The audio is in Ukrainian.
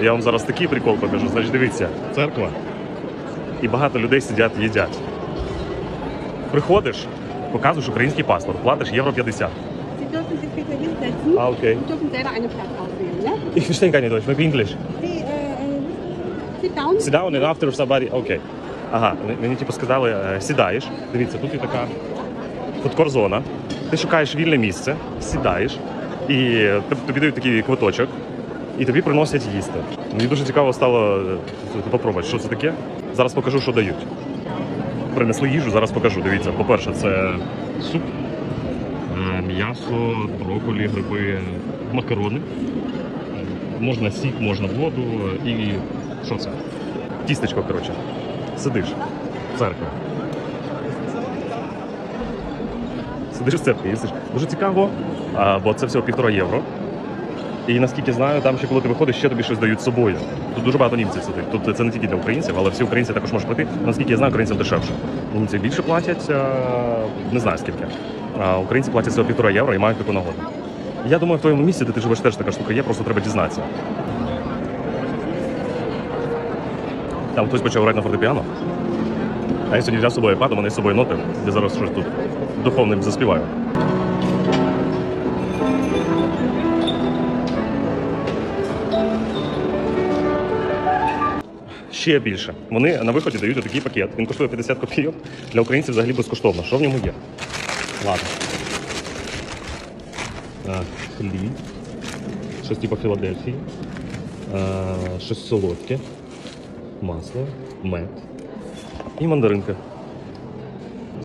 Я вам зараз такий прикол покажу. Значить, дивіться, церква. І багато людей сидять, їдять. Приходиш, показуєш український паспорт, платиш євро 50. Sie dürfen sich bitte hinsetzen Ah, okay. und dürfen selber eine Platz auswählen. Ja? Ich verstehe gar nicht Deutsch, maybe English. Sie, äh, äh, sit down. Sit down and after somebody... Окей. Ага, мені типу сказали, е, сідаєш. Дивіться, тут є така фудкор-зона. Ти шукаєш вільне місце, сідаєш, і тобі дають такий квиточок, і тобі приносять їсти. Мені дуже цікаво стало е, попробувати, що це таке. Зараз покажу, що дають. Принесли їжу, зараз покажу. Дивіться, по-перше, це суп, е, м'ясо, брокколі, гриби, макарони. Можна сік, можна воду і що це? Тістечко, коротше. Сидиш в церкві. Сидиш в церкві, їстиш. Дуже цікаво, бо це всього півтора євро. І наскільки знаю, там ще коли ти виходиш, ще тобі щось дають з собою. Тут дуже багато німців сидить. Тут це не тільки для українців, але всі українці також можуть прийти. Наскільки я знаю, українцям дешевше. Німці більше платять, а, не знаю скільки. А українці платять всього півтора євро і мають таку нагоду. Я думаю, в твоєму місці, де ти живеш, теж така штука є, просто треба дізнатися. Там хтось почав грати на фортепіано. А я сьогодні взяв з собою iPad, у мене з собою ноти, де зараз щось тут духовним заспіваю. Ще більше. Вони на виході дають такий пакет. Він коштує 50 копійок. Для українців взагалі безкоштовно. Що в ньому є? Ладно. Хліб. Щось типу Філадельфії. Щось солодке. Масло, мед і мандаринка.